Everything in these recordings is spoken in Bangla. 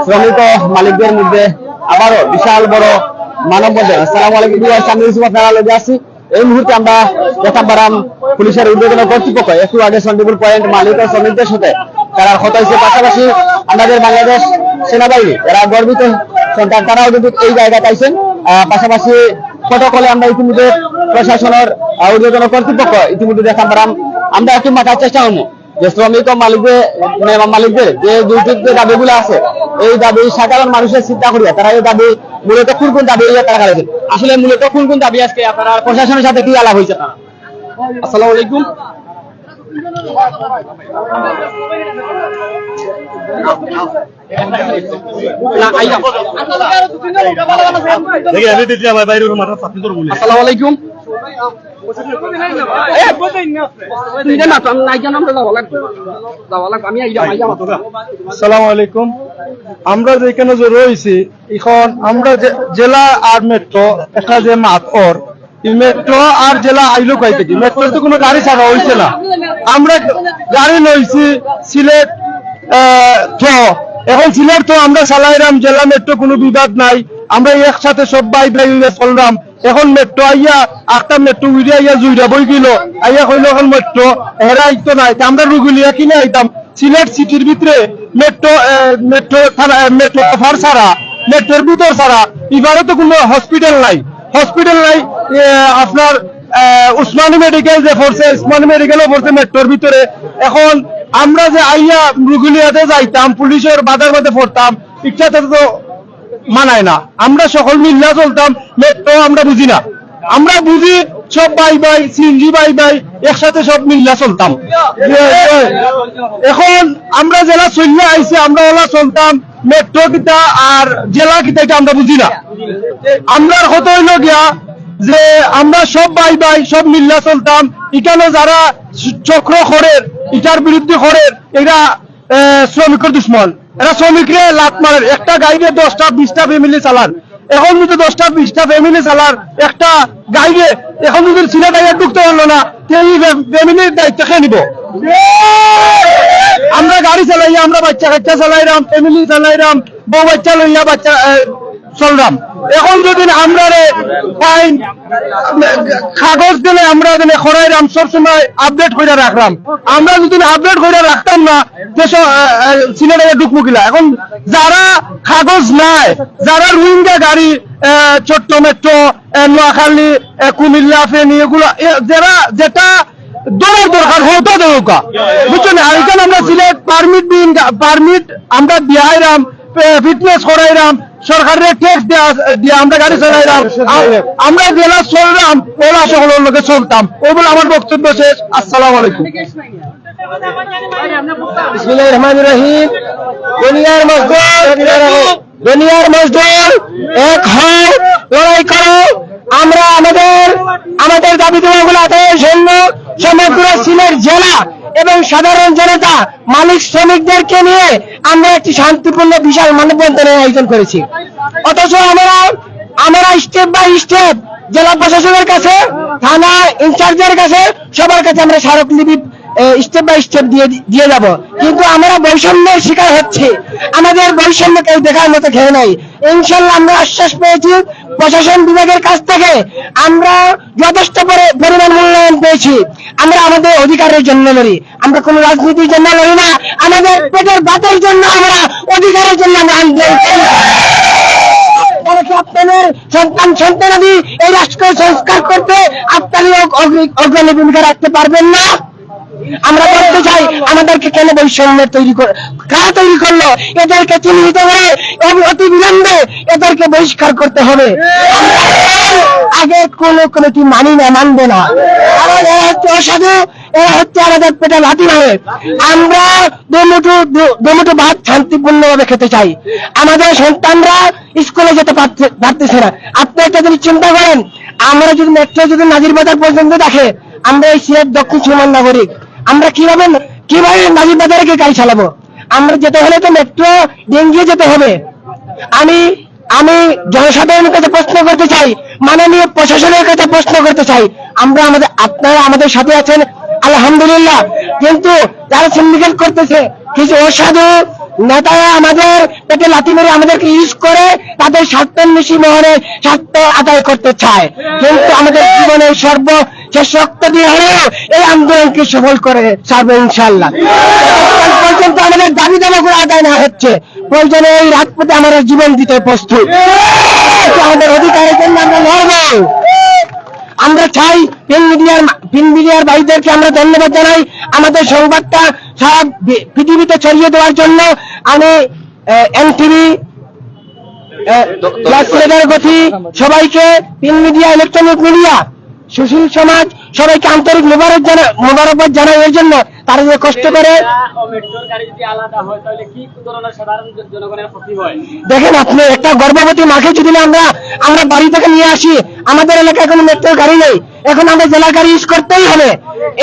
শ্রমিক ও মালিকদের মধ্যে আবারও বিশাল বড় লগে আছি এই মুহূর্তে আমরা দেখা পুলিশের উদ্বোধন কর্তৃপক্ষ একটু আগে সন্ডিপুর পয়েন্ট মালিক ও শ্রমিকদের সাথে তারা কথা হয়েছে। পাশাপাশি আমাদের বাংলাদেশ সেনাবাহিনী এরা গর্বিত সন্তান তারাও কিন্তু এই জায়গাতে আইছেন আহ, পাশাপাশি প্রটোকলে আমরা ইতিমধ্যে প্রশাসনের উদ্বোধন কর্তৃপক্ষ ইতিমধ্যে দেখা পারাম আমরা একটু মাথার চেষ্টা করব। যে শ্রমিক ও মালিকদের মালিকদের যে যে দাবিগুলো আছে এই দাবি সাধারণ মানুষের চিন্তা করিয়া, তারা এই দাবি মূলত কোন কোন দাবি তারা করেছেন আসলে মূলত কোন কোন দাবি আজকে আপনারা প্রশাসনের সাথে কি আলাপ হয়েছে তারা? আসসালামু আলাইকুম। আসসালামু আলাইকুম। এখন জেলা আর মেট্রো একটা যে মাত ওর। মেট্রো আর জেলা আইলো মেট্রো তো কোনো গাড়ি ছাড়া হয়েছে না। আমরা গাড়ি সিলেট এখন সিলেট তো আমরা চালাইলাম জেলা মেট্রো কোনো বিবাদ নাই। আমরা একসাথে সব বাই বাই এখন মেট্রো আইয়া একটা মেট্রো উইরে আইয়া জুইরা বই গেল। আইয়া কইলো, এখন মেট্রো হেরা আইতো নাই আমরা রুগুলিয়া কিনে আইতাম। সিলেট সিটির ভিতরে মেট্রো মেট্রো মেট্রো অফার ছাড়া মেট্রোর ভিতর ছাড়া এবারে তো কোনো হসপিটাল নাই। হসপিটাল নাই আপনার উসমানী মেডিকেল যে পড়ছে, উসমানী মেডিকেলও পড়ছে মেট্রোর ভিতরে। এখন আমরা যে আইয়া রুগুলিয়াতে যাইতাম, পুলিশের বাধার মধ্যে পড়তাম ইচ্ছাতে তো মানায় না। আমরা সকল মিল্লা চলতাম মেট্রো আমরা বুঝি না। আমরা বুঝি সব বাই বাই সিএনজি বাই বাই একসাথে সব মিল্লা চলতাম। এখন আমরা জেলা চললে আইছি, আমরা ওলা চলতাম মেট্রো কিতা আর জেলা কিতা এটা আমরা বুঝি না। আমরা কত হইল গিয়া যে আমরা সব বাই বাই সব মিল্লা চলতাম। এখানে যারা চক্র খরের ইটার বিরুদ্ধে খরের এরা শ্রমিকের দুশ্মন। এরা শ্রমিকরে লাত মারে একটা গাড়িতে দশটা, বিশটা ফ্যামিলি চালান। এখন যদি দশটা, বিশটা ফ্যামিলি চালার একটা গাড়িতে এখন যদি সিলেট গাড়ি ঢুকতে পারল না ফ্যামিলির দায়িত্ব খেয়ে নিব? আমরা গাড়ি চালাই, আমরা বাচ্চা কাচ্চা চালাইলাম ফ্যামিলি চালাইরাম বউ বাচ্চা লইয়া বাচ্চা আহ, চলরাম এখন যদি আমরা রে ফাইন কাগজ দিলে আমরা দিলে খরাইরাম সবসময় আপডেট করে রাখলাম। আমরা যদি আপডেট করে রাখতাম না দেশ সিলেটে ঢুক মুকিলা এখন যারা কাগজ নাই যারা রোহিঙ্গা গাড়ি ছোট্ট মেট্রো নোয়াখালী কুমিল্লা ফেনী এগুলো যারা যেটা দৌড়ার দরকার হতো দৌকা বুঝছ না? এখানে আমরা সিলেট পারমিট দিন পারমিট আমরা দিয়াইরাম ফিটনেস করাইরাম সরকারের ট্যাক্স দিয়ে আমরা গাড়ি চালাইলাম। আমরা জেলা চললাম ওলা সকলের লোকে চলতাম। ও বলে আমার বক্তব্য শেষ। আসসালামু আলাইকুম। দুনিয়ার মজদুর এক হও, লড়াই করো। আমরা আমাদের আমাদের দাবি দেওয়াগুলো আদায়ের জন্য সমগ্র সিলেট জেলা এবং সাধারণ জনতা, মালিক শ্রমিকদেরকে নিয়ে আমরা একটি শান্তিপূর্ণ, বিশাল মানববন্ধনের আয়োজন করেছি। অথচ আমরা আমরা স্টেপ বাই স্টেপ জেলা প্রশাসনের কাছে, থানা ইনচার্জের কাছে, সবার কাছে আমরা স্মারকলিপি স্টেপ বাই স্টেপ দিয়ে দিয়ে যাব। কিন্তু আমরা বৈষম্যের শিকার হচ্ছে। আমাদের বৈষম্য কেউ দেখার মতো খেয়ে নাই। ইনশাল্লাহ আমরা আশ্বাস পেয়েছি, প্রশাসন বিভাগের কাছ থেকে আমরা যথেষ্ট পরি- পরিমাণ মূল্যায়ন পেয়েছি। আমরা আমাদের অধিকারের জন্য লড়ি। আমরা কোনো রাজনীতির জন্য লড়ি না। আমাদের পেটের ভাতের জন্য আমরা অধিকারের জন্য আমরা আন্দোলন সন্তান, সন্তানাদি এই রাষ্ট্র সংস্কার করতে আপনারা অগ্র- অগ্রণী ভূমিকা রাখতে পারবেন না। আমরা বলতে চাই, আমাদেরকে কেন বৈষম্যের তৈরি করে, কারা তৈরি করল? এদেরকে চিহ্নিত করে অতি বিলম্বে এদেরকে বহিষ্কার করতে হবে। আগে কোন কমিটি মানি না, মানবো না। অসাধু, এরা হচ্ছে আমাদের পেটে লাঠি মারে। আমরা দুমুঠো, দু- দুমুঠো ভাত শান্তিপূর্ণ ভাবে খেতে চাই। আমাদের সন্তানরা স্কুলে যেতে পারতেছে না। আপনি একটা যদি চিন্তা করেন, আমরা যদি মেট্রো যদি নাজির বাজার পর্যন্ত দেখে, আমরা এই সিলেট দক্ষিণ সুমন নাগরিক। আমরা কীভাবে কীভাবে নাজির বাজারে গিয়ে গাড়ি চালাবো? আমরা যেতে হলে তো মেট্রো ডেঙ্গিয়ে যেতে হবে। আমি আমি জনসাধারণের কাছে প্রশ্ন করতে চাই, মাননীয় প্রশাসনের কাছে প্রশ্ন করতে চাই। আমরা আমাদের, আপনারা আমাদের সাথে আছেন, আলহামদুলিল্লাহ। কিন্তু যারা সিন্ডিকেট করতেছে, কিছু অসাধু নেতারা আমাদের পেটে লাথি মেরে আমাদেরকে ইউজ করে তাদের স্বার্থান্বেষী মহলে স্বার্থ আদায় করতে চায়। কিন্তু আমাদের জীবনের সর্ব শেষ রক্ত দিয়ে হলেও এই আন্দোলনকে সফল করে ছাড়বে ইনশাল্লাহ পর্যন্ত আমাদের দাবি দাবাগুলো আদায় না হচ্ছে। প্রয়োজনে এই রাজপথে আমরা জীবন দিতে প্রস্তুত। আমাদের অধিকারের জন্য আমরা লড়বো। আমরা চাই প্রিন্ট মিডিয়ার প্রিন্ট মিডিয়ার ভাইদেরকে আমরা ধন্যবাদ জানাই। আমাদের সংবাদটা সব পৃথিবীতে ছড়িয়ে দেওয়ার জন্য আমি এনটিভি গতি সবাইকে প্রিন্ট মিডিয়া ইলেকট্রনিক মিডিয়া সুশীল সমাজ সবাইকে আন্তরিক মোবারক জানা মোবারকবাদ জানাই এর জন্য তারা যে কষ্ট করে মেট্রোর গাড়ি দেখেন আপনি একটা গর্ভবতী মাকে যদি আমরা আমরা বাড়ি থেকে নিয়ে আসি আমাদের এলাকায় কোনো মেট্রো গাড়ি নেই। এখন আমরা জেলা গাড়ি ইউজ করতেই হবে।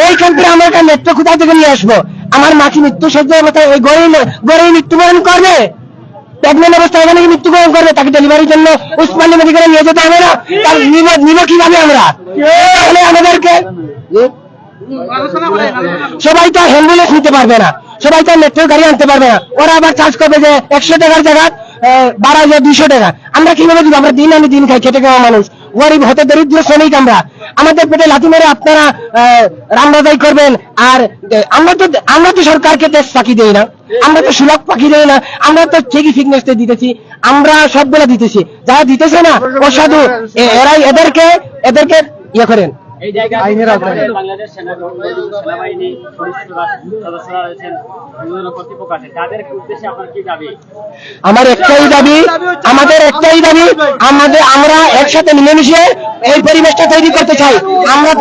এইখান থেকে আমরা একটা মেট্রো কোথায় থেকে নিয়ে আসব? আমার মাকে মৃত্যু মতো ওই গড়েই গড়েই মৃত্যুবরণ করবে। প্রেগনেন্ট অবস্থায় এখানে কি মৃত্যুবরণ করবে? তাকে ডেলিভারির জন্য উসমানী মেডিকেলে নিয়ে যেতে হবে না। তার নিব কীভাবে আমরা? তাহলে আমাদেরকে? সবাই তো অ্যাম্বুলেন্স নিতে পারবে না। সবাই তো মেট্রো গাড়ি আনতে পারবে না। ওরা আবার চার্জ করবে যে একশো টাকার জায়গা বারো হাজার দুইশো টাকা। আমরা কীভাবে দিব? আমরা দিন আমি দিন খাই খেটে খাওয়া মানুষ। গরিব হতে দরিদ্র শ্রমিক আমরা। আমাদের পেটে লাথি মেরে আপনারা রামরাজাই করবেন। আর আমরা তো আমরা তো সরকারকে দেশ ফাঁকি দেই না। আমরা তো সুলভ পাখি দেই না। আমরা তো ঠিকই ফিটনেস দিতেছি। আমরা সবগুলা দিতেছি। যারা দিতেছে না, অসাধু এরাই এদেরকে এদেরকে ইয়ে করেন। আইনের আওতায়। বাংলাদেশ সেনাবাহিনী সদস্যরা রয়েছেন আমার একটাই দাবি আমাদের একটাই দাবি আমাদের আমরা একসাথে মিলেমিশে এই পরিবেশটা তৈরি করতে চাই। আমরা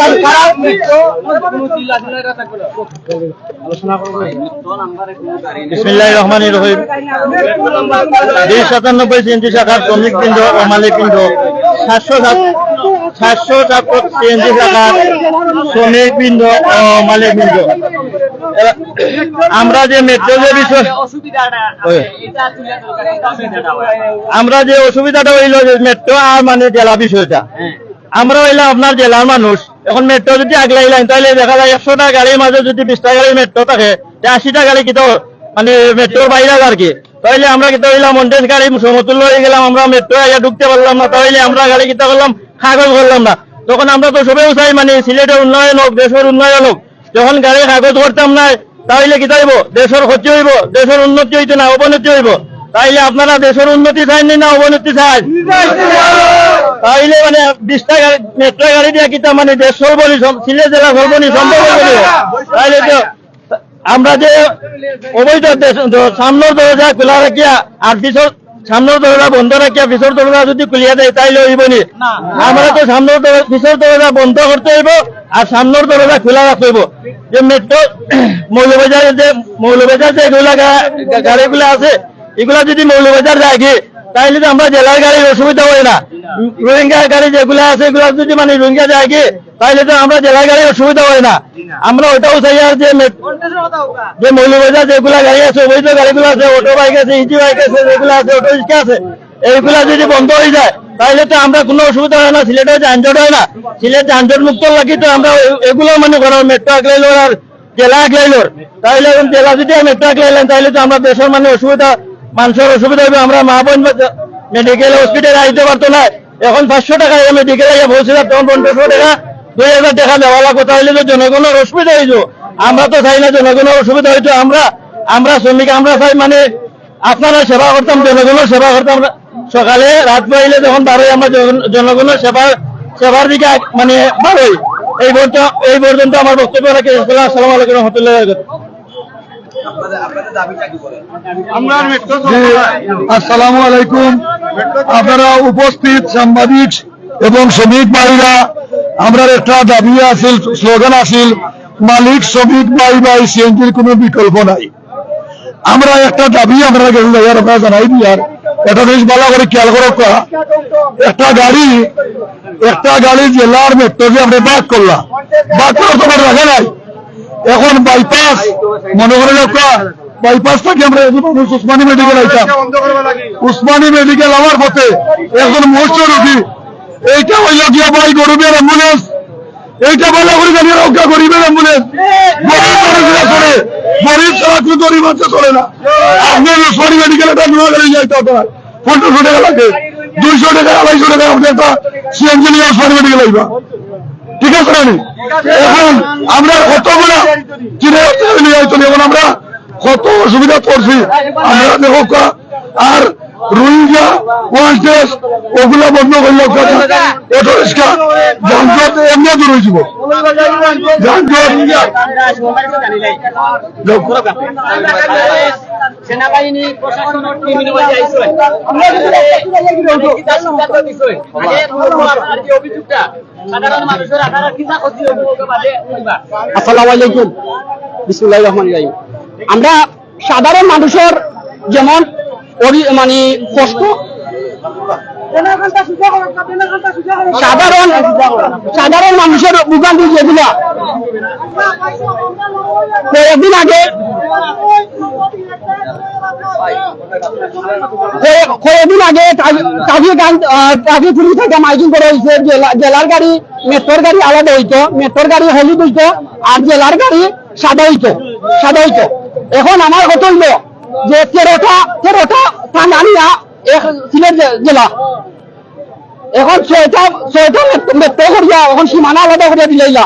সাতানব্বই সিএনজি শাখার শ্রমিক বৃন্দ ও মালিক বৃন্দ সাতশো সাত সাতশো ছাপ্পন সিএনজি আমরা যে মেট্রো আমরা যে অসুবিধাটা হইল যে মেট্রো আর মানে জেলা বিষয়টা। আমরা হইলাম আপনার জেলার মানুষ। এখন মেট্রো যদি আগলাইলাম তাহলে দেখা যায় একশোটা গাড়ির মাঝে যদি বিশটা গাড়ি মেট্রো থাকে আশিটা গাড়ি কিন্তু মানে মেট্রোর বাইরে আর কি। তাহলে আমরা কিতা হইলাম মন্টেজ গাড়ি, সমতুল্য হয়ে গেলাম আমরা মেট্রো ঢুকতে পারলাম না। তাহলে আমরা গাড়ি কিতা করলাম, কাগজ করলাম না। তখন আমরা তো সবেও চাই মানে সিলেটের উন্নয়ন হোক, দেশের উন্নয়ন হোক, যখন গাড়ি কাগজ করতাম না, তাহলে কিতা হইব দেশের ক্ষতি হইব, দেশের উন্নতি হইতে না, অবনতি হইব। তাইলে আপনারা দেশের উন্নতি চাইনি না অবনতি চাই তাইলে মানে বিশটা গাড়ি, মেট্রো গাড়ি দিয়ে কিতা মানে দেশ সর্বনি সিলেট জেলা সর্বনি সম্ভব তাইলে তো আমরা যে অবৈধ সামনের দরজা খোলা রাখিয়া আর পিছর সামনের দরজা বন্ধ রাখিয়া পিছর দরজা যদি খুলিয়া দেয় তাইলে লইব নি? আমরা তো সামনের পিছর দরজা বন্ধ করতে হইব আর সামনের দরজা খোলা রাখতে হইব। যে মেট্রো মৌলবাজার যে মৌলবাজার যে এগুলা গা- গা- গাড়িগুলা আছে এগুলা যদি মৌলবাজার যায় কি তাইলে তো আমরা জেলার গাড়ির অসুবিধা হয় না। রোহিঙ্গা গাড়ি যেগুলো আছে এগুলো যদি মানে রোহিঙ্গা যায় কি তাইলে তো আমরা জেলার গাড়ির অসুবিধা হয় না। আমরা ওটাও চাই আর যে মৌলবাজার যেগুলা গাড়ি আছে অবৈধ গাড়িগুলো আছে অটো বাইক আছে ইজি বাইক আছে যেগুলো আছে অটো রিক্সা আছে এইগুলা যদি বন্ধ হয়ে যায় তাহলে তো আমরা কোনো অসুবিধা হয় না সিলেটে যানজট হয় না। সিলেট যানজট মুক্ত লাগি তো আমরা এগুলো মানে করার মেট্রো আগলাইলো আর জেলা আগলাইলো তাইলে জেলা যদি মেট্রো আগলাইলেন তাহলে তো আমরা দেশের মানে অসুবিধা মানুষের অসুবিধা হবে আমরা মা বোন মেডিকেল হসপিটালে আইতে পারতো না। এখন পাঁচশো টাকা মেডিকেলে পৌঁছে তখন পনেরোশো টাকা, দুই হাজার টাকা দেওয়া লাগবে, তাহলে তো জনগণের অসুবিধা হইত আমরা তো চাই না জনগণের অসুবিধা হইতো, আমরা আমরা শ্রমিক, আমরা চাই মানে আপনারা সেবা করতাম, জনগণের সেবা করতাম। সকালে রাত পাইলে যখন বারোই আমরা জন- জনগণের সেবা, সেবার দিকে মানে বারোই এই পর্যন্ত এই পর্যন্ত আমার বক্তব্য রাখি। আসসালামু আলাইকুম রহমতুল্লাহ আসসালামু আলাইকুম। আপনারা উপস্থিত সাংবাদিক এবং শ্রমিক ভাইরা আমরা একটা দাবি আছিল স্লোগান আছিল মালিক শ্রমিক ভাই ভাই সিএনজির কোনো বিকল্প নাই। আমরা একটা দাবি আমরা আপনারা জানাই দিয়ার এটা বেশ ভালো করে খেয়াল করো। একটা গাড়ি একটা গাড়ি জেলার মেট্রো যে আমরা বাদ করলাম। বাদ করার তোমার রাখা নাই। এখন বাইপাস মনে করে বাইপাস থেকে আমরা উসমানী মেডিকেল আইতাম? উসমানী মেডিকেল আমার পথে একজন মোস্ট রোগী, এইটা হইল গিয়া ভাই গরুবের অ্যাম্বুলেন্স এইটা ভালো করে জানি রক্ষা গরিবের অ্যাম্বুলেন্স গরিব ছাড়া কোনো গরিব মানুষ চলে না। আপনি সরি মেডিকেল এটা নোয়া গেলে যাইতে হতো না পনেরোশো টাকা লাগে, দুইশো টাকা, আড়াইশো টাকা, আপনি একটা সিএনজি নিয়ে সরি মেডিকেল আইবা। ঠিক আছে? এখন আমরা কতগুলো এখন আমরা কত অসুবিধা করছি আমরা দেখো আর রোহিঙ্গা ওয়ান্টেস ওগুলা বন্ধ করলে অটো রিক্সা যানজট এমনি দূর হয়ে যাব। যানজট সেনাবাহিনী আসসালামু আলাইকুম। বিসমুল্লাহ রহমান আমরা সাধারণ মানুষের যেমন মানে কষ্ট? সাধারণ সাধারণ মানুষের ভোগান্তি যেগুলা। কয়েকদিন আগে কয়ে- কয়েকদিন আগে ট্রাফিক পুলিশ থেকে মাইকিং করা হয়েছে জেলা- জেলার গাড়ি, মেট্রোর গাড়ি আলাদা হইতো, মেট্রোর গাড়ি হলুদ হইতো, আর জেলার গাড়ি সাদা হইতো সাদা হইতো। এখন আমার কথা হইল যে তেরোটা তেরোটা এক সিলেট জেলা এখন ছয়টা ছয়টা মেট্রো করিয়া এখন সীমানা আলাদা করিয়া দিলাইলা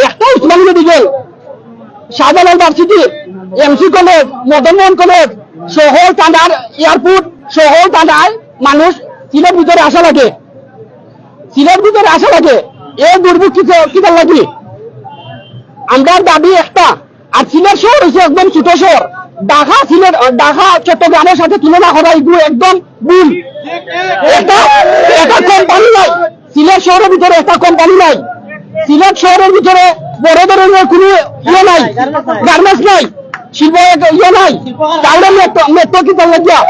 একটা Osman medical Shahjalal varsity MC college Madan Mohan college শহর টান্ডার এয়ারপোর্ট শহর টান্ডায় মানুষ সিলেট ভিতরে আসা লাগে সিলেট ভিতরে আসা লাগে এই দুর্ভোগ কি কিতার লাগি আমরা দাবি একটা আর সিলেট শহর হচ্ছে একদম ছোট শহর। ঢাকা সিলেট ঢাকা, চট্টগ্রামের সাথে তুলনা করা এগুলো একদম ভুল। একটা কোম্পানি নাই। সিলেট শহরের ভিতরে একটা কোম্পানি নাই। সিলেট শহরের ভিতরে বড় ধরনের কোনো ইয়ে নাই গার্মেন্টস নাই, শিল্প ইয়ে নাই। তাহলে মেট্রো কি লাগিয়া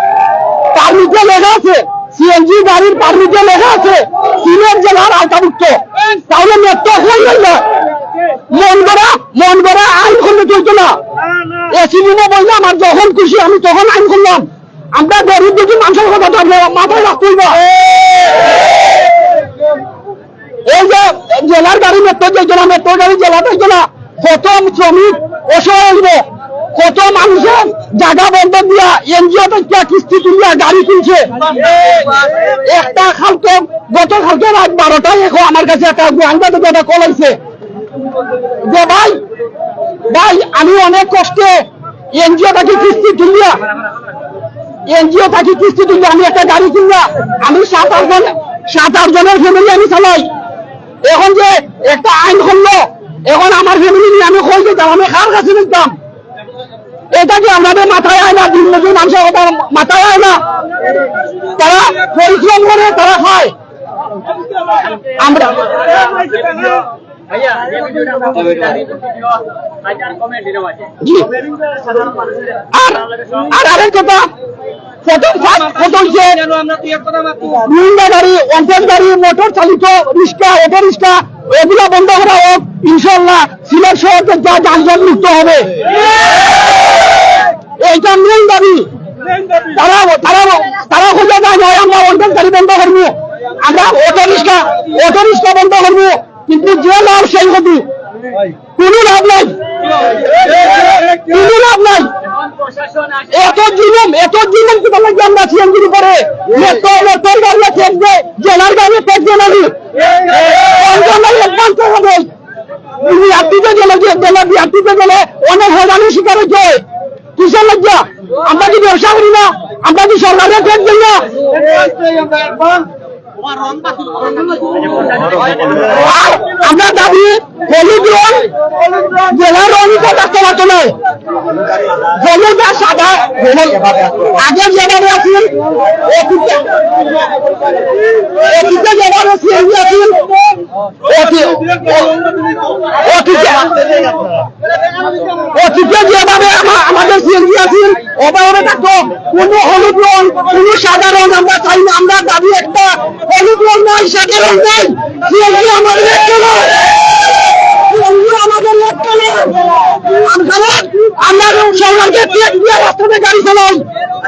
পারমিটে লেখা আছে সিএনজি গাড়ির পারমিটে লেখা আছে সিলেট জেলার আওতাভুক্ত। তাহলে মেট্রো হয়ে গেল মন করা মন করা আইন চলতো না। এসি বললে আমার যখন খুশি, আমি তখন আইন করলাম। আমরা গরিব দুটি মানুষের কথা তো মাথায় রাখতে হইব। এই যে জেলার গাড়ি, মেট্রো যাইতো না মেট্রো গাড়ি, জেলা যাইতো না কত শ্রমিক অসহায় কত মানুষের জায়গা বন্ধ দিয়া এনজিও থেকে কিস্তি তুলিয়া গাড়ি কিনছে একটা খালকে, গত খালকে রাত বারোটায় এখন আমার কাছে একটা থেকে একটা কল হয়েছে যে ভাই ভাই, আমি অনেক কষ্টে এনজিও থেকে, কিস্তি তুলিয়া এনজিও থাকি, কিস্তি তুলি আমি একটা গাড়ি কিনলা আমি সাত আট জন সাত আট জনের ফ্যামিলি আমি চালাই। এখন যে একটা আইন করল এখন আমার ফ্যামিলি নিয়ে আমি কই যেতাম? আমি কার কাছে নিতাম এটা কি আমাদের মাথায় আয় না? দিন মজুর মানুষের কথা মাথায় আয় না? তারা পরিশ্রম করে, তারা খায়। আমরা আর আর আরেক কথা প্রথম প্রথম যে গাড়ি অঞ্চল গাড়ি মোটর চালিত রিক্সা অটো রিক্সা এগুলা বন্ধ করা হোক ইনশাল্লাহ সিলেট শহরকে যা যানজট মুক্ত হবে। এইটা মেন দাবি। তারা তারা তারা খোঁজা যায় আমরা অঞ্চল গাড়ি বন্ধ করব। আমরা অটো রিক্সা অটো রিক্সা বন্ধ করব। কিন্তু যে লাভ সেই ক্ষতি। কোনো লাভ নাই। কোনো লাভ নাই। এত জুলুম এত জুলুম কি বলে যে আমরা সিএনজির উপরে? ট্যাক্স দেয় জেলার গাড়ি বিআরটিতে গেলে অনেক শিকার হচ্ছে আমরা কি ব্যবসা করি না? আমরা কি সরকারের ট্যাক্স দিই না? আমরা দাবি, হলুদ রং জেলার রং তো থাকতে পারতো না হলুদ আর সাদা হলুদ আগে যেভাবে আছিল অতীতে যেভাবে সিএনজি অ- অতীতে যেভাবে আমা- আমাদের সিএনজি আছিল অভাবে থাকতো কোনো হলুদ রং, কোনো সাদা রং আমরা চাই না। আমরা দাবি একটা, হলুদ রং নাই সাদা রং নাই। আমাদের। আমরা সবাইকে গাড়ি চালাই।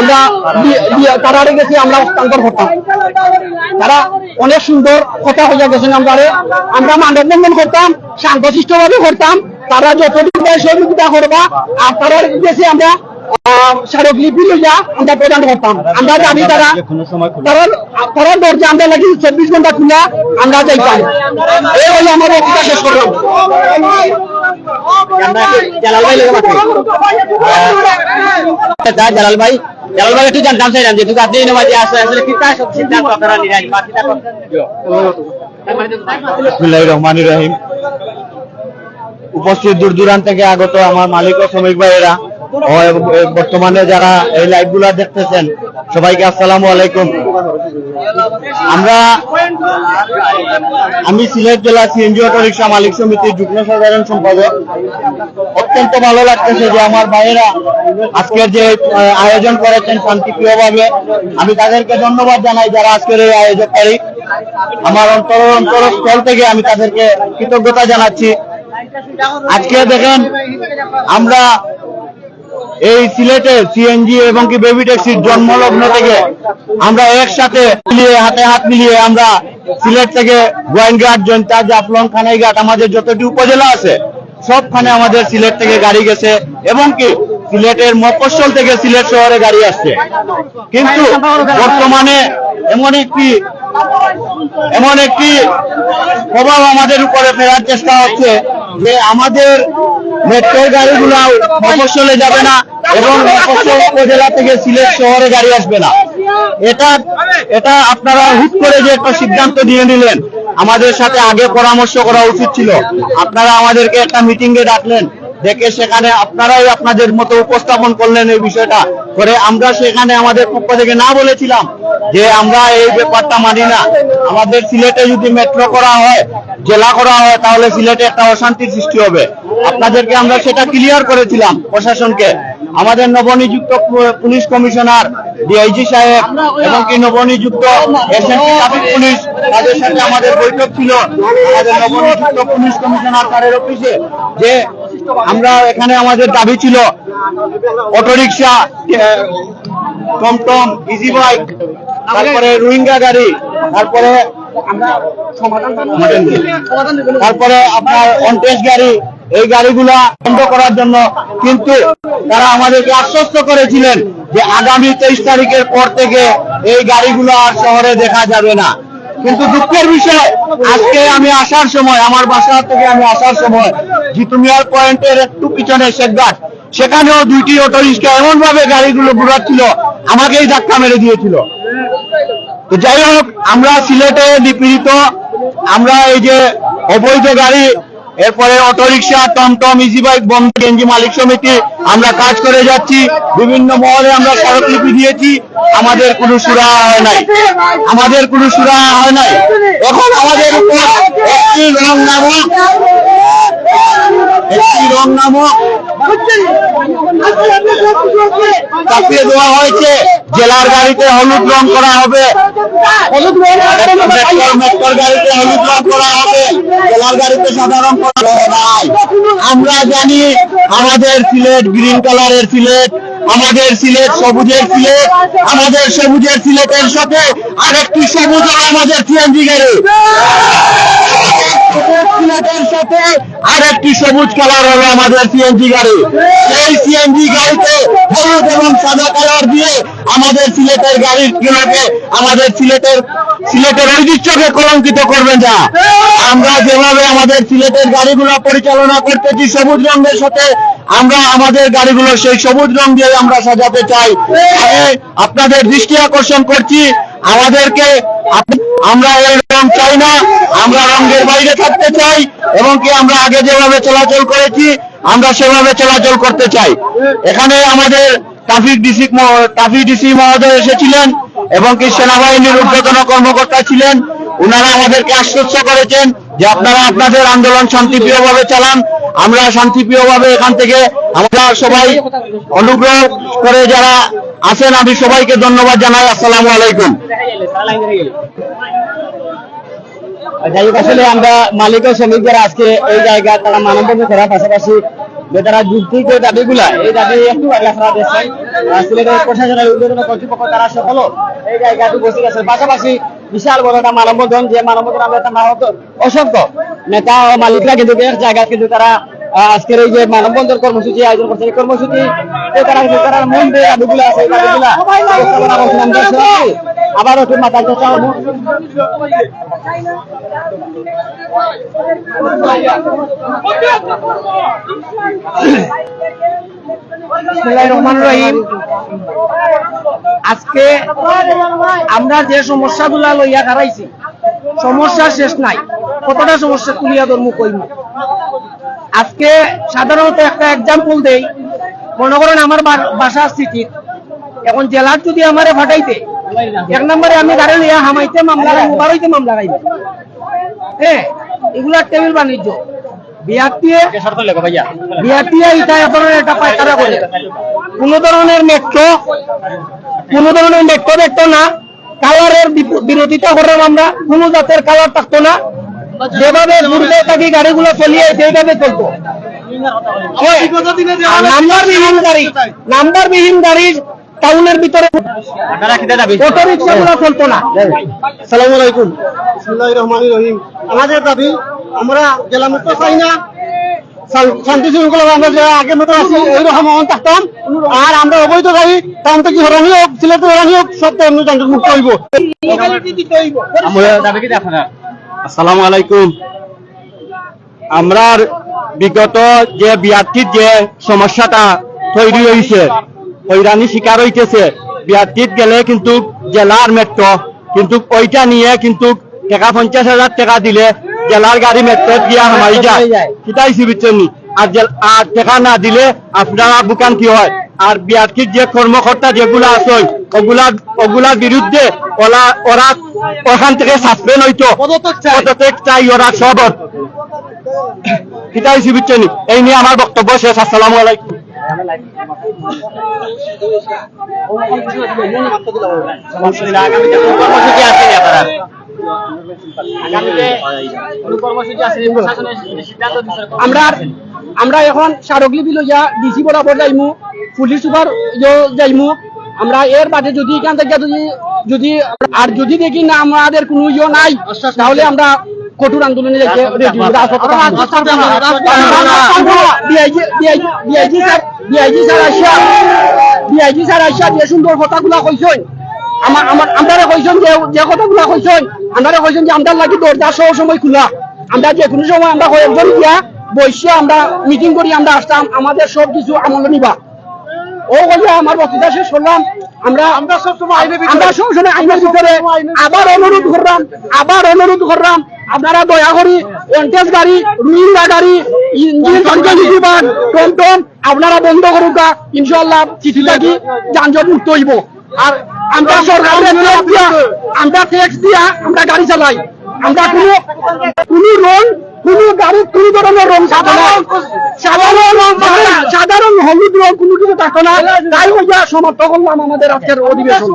আমরা তারারে গেছি, আমরা হস্তান্তর করতাম তারা অনেক সুন্দর কথা হইয়া গেছেন আমরা। আমরা মানববন্ধন করতাম শান্তশিষ্ট ভাবে করতাম তারা যতটুকু দেয় সহযোগিতা করবা, আর তারা গেছে আমরা স্মারকলিপি লইয়া আমরা প্রদান করতাম। আমরা তারা তারা তারা দরজা আমরা লাগি চব্বিশ ঘণ্টা খুলা আমরা যাইতাম। এই হলো আমার অভিজ্ঞতা শেষ করলাম। জালাল ভাই জালাল ভাই জালাল ভাই একটু জানতাম, চাইলাম দুটো আপনি নামাজে আসলে আসলে কি তা সব সিদ্ধান্ত আপনারা নিলেন বা কি বিসমিল্লাহির রহমানির রহিম। উপস্থিত দূর দূরান্ত থেকে আগত আমার মালিক ও শ্রমিক ভাইয়েরা বর্তমানে যারা এই লাইভগুলা দেখতেছেন, সবাইকে আসসালামু আলাইকুম। আমরা, আমি সিলেট জেলা সিএনজি অটো রিক্সা মালিক সমিতির যুগ্ম সাধারণ সম্পাদক। অত্যন্ত ভালো লাগতেছে যে আমার ভাইয়েরা আজকের যে আয়োজন করেছেন শান্তিপ্রিয়ভাবে, আমি তাদেরকে ধন্যবাদ জানাই যারা আজকের এই আয়োজককারী। আমার অন্তর অন্তরস্থল থেকে আমি তাদেরকে কৃতজ্ঞতা জানাচ্ছি। আজকে দেখেন আমরা এই সিলেটে সিএনজি এবং কি বেবি ট্যাক্সির জন্মলগ্ন থেকে আমরা একসাথে মিলিয়ে, হাতে হাত মিলিয়ে আমরা সিলেট থেকে গোয়েনঘাট জয়ন্তা জাফলং খানাইঘাট আমাদের যতটি উপজেলা আছে, সবখানে আমাদের সিলেট থেকে গাড়ি গেছে এবং কি সিলেটের মফস্বল থেকে সিলেট শহরে গাড়ি আসছে। কিন্তু বর্তমানে এমন একটি এমন একটি প্রভাব আমাদের উপরে ফেরার চেষ্টা হচ্ছে যে আমাদের মেট্রোর গাড়িগুলো মফস্বলে যাবে না এবং মফস্বল উপজেলা থেকে সিলেট শহরে গাড়ি আসবে না। এটা এটা আপনারা হুট করে যে একটা সিদ্ধান্ত নিয়ে নিলেন, আমাদের সাথে আগে পরামর্শ করা উচিত ছিল। আপনারা আমাদেরকে একটা মিটিং এ ডাকলেন। দেখে সেখানে আপনারাই আপনাদের মতো উপস্থাপন করলেন এই বিষয়টা করে আমরা সেখানে আমাদের পক্ষ থেকে না বলেছিলাম যে আমরা এই ব্যাপারটা মানি না। আমাদের সিলেটে যদি মেট্রো করা হয়, জেলা করা হয়, তাহলে সিলেটে একটা অশান্তির সৃষ্টি হবে। আপনাদেরকে আমরা সেটা ক্লিয়ার করেছিলাম প্রশাসনকে। আমাদের নবনিযুক্ত পুলিশ কমিশনার ডিআইজি সাহেব এবং কি নবনিযুক্ত এসএনপি ট্রাফিক পুলিশ, তাদের সাথে আমাদের বৈঠক ছিল। আমাদের নবনিযুক্ত পুলিশ কমিশনার তাদের অফিসে যে আমরা এখানে আমাদের দাবি ছিল অটোরিকশা টমটম ইজি বাইক তারপরে রোহিঙ্গা গাড়ি তারপরে তারপরে আপনার অনটেস্ট গাড়ি এই গাড়িগুলা বন্ধ করার জন্য কিন্তু তারা আমাদেরকে আশ্বস্ত করেছিলেন যে আগামী তেইশ তারিখের পর থেকে এই গাড়িগুলো আর শহরে দেখা যাবে না। কিন্তু দুঃখের বিষয় আজকে আমি আসার সময় আমার বাসা থেকে আমি আসার সময় জিতুমিয়ার পয়েন্টের একটু পিছনে শেখঘাট সেখানেও দুইটি অটো রিক্সা এমন ভাবে গাড়িগুলো ঘুরাচ্ছিল, আমাকেই ধাক্কা মেরে দিয়েছিল। তো যাই হোক, আমরা সিলেটে নিপীড়িত, আমরা এই যে অবৈধ গাড়ি, এরপরে অটোরিকশা, টমটম ইজি বাইক বন্ধ গেঞ্জি মালিক সমিতি, আমরা কাজ করে যাচ্ছি। বিভিন্ন মহলে আমরা স্মারকলিপি দিয়েছি। আমাদের কোনো সুরা হয় নাই। আমাদের কোনো সুরা হয় নাই। এখন আমাদের উপর একটি রং নামক একটি রং নামক চাপিয়ে দেওয়া হয়েছে। জেলার গাড়িতে হলুদ রং করা হবে। হলুদ রং গাড়িতে হলুদ রং করা হবে। জেলার গাড়িতে সাদা রং করা হবে। আমরা জানি আমাদের সিলেট গ্রিন কালারের সিলেট, আমাদের সিলেট সবুজের সিলেট, আমাদের সবুজের সিলেটের সাথে আরেকটি সবুজ আমাদের সিএনজি গাড়ি। কলঙ্কিত করবেন না আমরা যেভাবে আমাদের সিলেটের গাড়িগুলো পরিচালনা করতেছি সবুজ রঙের সাথে, আমরা আমাদের গাড়িগুলো সেই সবুজ রং দিয়ে আমরা সাজাতে চাই। আপনাদের দৃষ্টি আকর্ষণ করছি, আমাদেরকে আমরা এই রং চাই না, আমরা রঙের বাইরে থাকতে চাই এবং কি আমরা আগে যেভাবে চলাচল করেছি, আমরা সেভাবে চলাচল করতে চাই। এখানে আমাদের ট্রাফিক ডিসি ট্রাফিক ডিসি মহোদয় এসেছিলেন এবং কি সেনাবাহিনীর ঊর্ধ্বতন কর্মকর্তা ছিলেন। ওনারা আমাদেরকে আশ্বস্ত করেছেন যে আপনারা আপনাদের আন্দোলন শান্তিপ্রিয় ভাবে চালান। আমরা শান্তিপ্রিয়ভাবে এখান থেকে আমরা সবাই অনুগ্রহ করে যারা আছেন, আমি সবাইকে ধন্যবাদ জানাই, আসসালামু আলাইকুম। যাই হোক, আসলে আমরা মালিক ও শ্রমিক যারা আজকে এই জায়গা তারা মানববন্ধন করার পাশাপাশি যে তারা যুক্তির যে দাবিগুলা, এই দাবি একটু আগে আপনারা দেখছেন সিলেটের প্রশাসনের উদ্বোধন কর্তৃপক্ষ তারা সকল এই জায়গায় উপস্থিত আছেন পাশাপাশি বিশাল বড় একটা মানববন্ধন, যে মানববন্ধন আমরা একটা অসংখ্য নেতা ও মালিকরা কিন্তু এক জায়গায় কিন্তু তারা আজকের এই যে মানববন্ধন কর্মসূচি, আয়োজন করছে এই কর্মসূচি তারা মন একটু মাথা বিসমিল্লাহির রহিম। আজকে আমরা যে সমস্যাগুলা লইয়া দাঁড়াইছি, সমস্যা শেষ নাই। কতটা সমস্যা তুলিয়া ধর্ম কইম? আজকে সাধারণত একটা এক্সাম্পল দেই। মনে করেন আমার বাসা সিটির এখন জেলার যদি আমারে ফাটাইতে এক নম্বরে আমি গাড়ি লইয়া হামাইতে মামলা রাখব বারোইতে মামলা রাখব হ্যাঁ এগুলা টেবিল বাণিজ্য। বিয়ার বিআরটিআই এটা এ ধরনের একটা পায়তারা করে। কোন ধরনের মেট্রো কোন ধরনের মেট্রো দেখতো না। কালারের বিরোধিতা করলাম আমরা। কোন জাতের কালার থাকতো না। যেভাবে ঘুরতে থাকি গাড়িগুলো চলিয়ে সেইভাবে চলতো নাম্বার গাড়ি নাম্বার গাড়ি টাউনের ভিতরে। অটো রিক্সা চলতো না। সালাম আলাইকুম। বিসমিল্লাহির রহিম। আমাদের দাবি আমরা জেলা মুক্ত চাই না। শান্তি শৃঙ্খলা আমরা যে আগের মতো আছি এইরকম অন থাকতাম। আর আমরা অবৈধ গাড়ি তাহলে তো কি হরানি হোক সিলেটের হরানি হোক সব এমনি মুক্ত হইব। আসসালামু আলাইকুম। আমরা বিগত যে বিয়ার্থীর যে সমস্যাটা তৈরি হয়েছে হৈরানি শিকার হইতেছে বিয়ার্থীত গেলে কিন্তু জেলার মেট্রো কিন্তু ওইটা নিয়ে কিন্তু টাকা পঞ্চাশ হাজার টাকা দিলে জেলার গাড়ি মেট্রো দিয়া হামাই যায়। সেটাই আর আর টাকা না দিলে আপনারা বুকান কি হয়? আর বিয়ার্থীর যে কর্মকর্তা যেগুলা আছে ওগুলা ওগুলার বিরুদ্ধে ওরা ওরা ওখান থেকে সাসপেন্ড হইতো। পদত্যাগ চাই। ওরা সব সেটাই সিবিচ্ছেন এই নিয়ে আমার বক্তব্য শেষ। আসসালামু আলাইকুম। আগামীতে কর্মসূচি আছে আপনারা? আমরা আমরা এখন স্মারকলিপি লইয়া ডিসি বরাবর যাইমু পুলিশ সুপার যাইমু। আমরা এর বাদে যদি এখান থেকে যদি যদি আর যদি দেখি না আমাদের কোনো ইয়ে নাই তাহলে আমরা কঠোর আন্দোলনে স্যার ডিআইজি স্যার আসিয়া ডিআইজি স্যার আসিয়া যে সুন্দর কথাগুলা কইছেন আমার আমার কইছেন যে যে কথাগুলা কইছেন আমরা কইছেন যে আমরা লাগি দরজা সময় খোলা। আমরা যে কোনো সময় আমরা কয়েকজন গিয়া বসে আমরা মিটিং করি আমরা আসতাম আমাদের সব কিছু আমল নিবা। ও বলে আমার বক্তৃতা শেষ করলাম আমরা আমরা সবসময় আমরা সবসময় আইনের ভিতরে আবার অনুরোধ করলাম আবার অনুরোধ করলাম আপনারা দয়া করি ওয়ান্টেজ গাড়ি ইঞ্জিন টমটম আপনারা বন্ধ করুন গা ইনশাল্লাহ চিঠি থাকি যানজট মুক্ত হইব। আর আমরা সরকারের ট্যাক্স দিয়া আমরা ট্যাক্স দিয়া আমরা গাড়ি চালাই। আমরা কোনো কোনো রং কোনো গাড়ি কোনো ধরনের রং সাধারণ সাধারণ সাধারণ হলুদ রং কোনো কিছু থাকতো না। তাই ওই সমর্থ করলাম আমাদের আজকের অধিবেশন।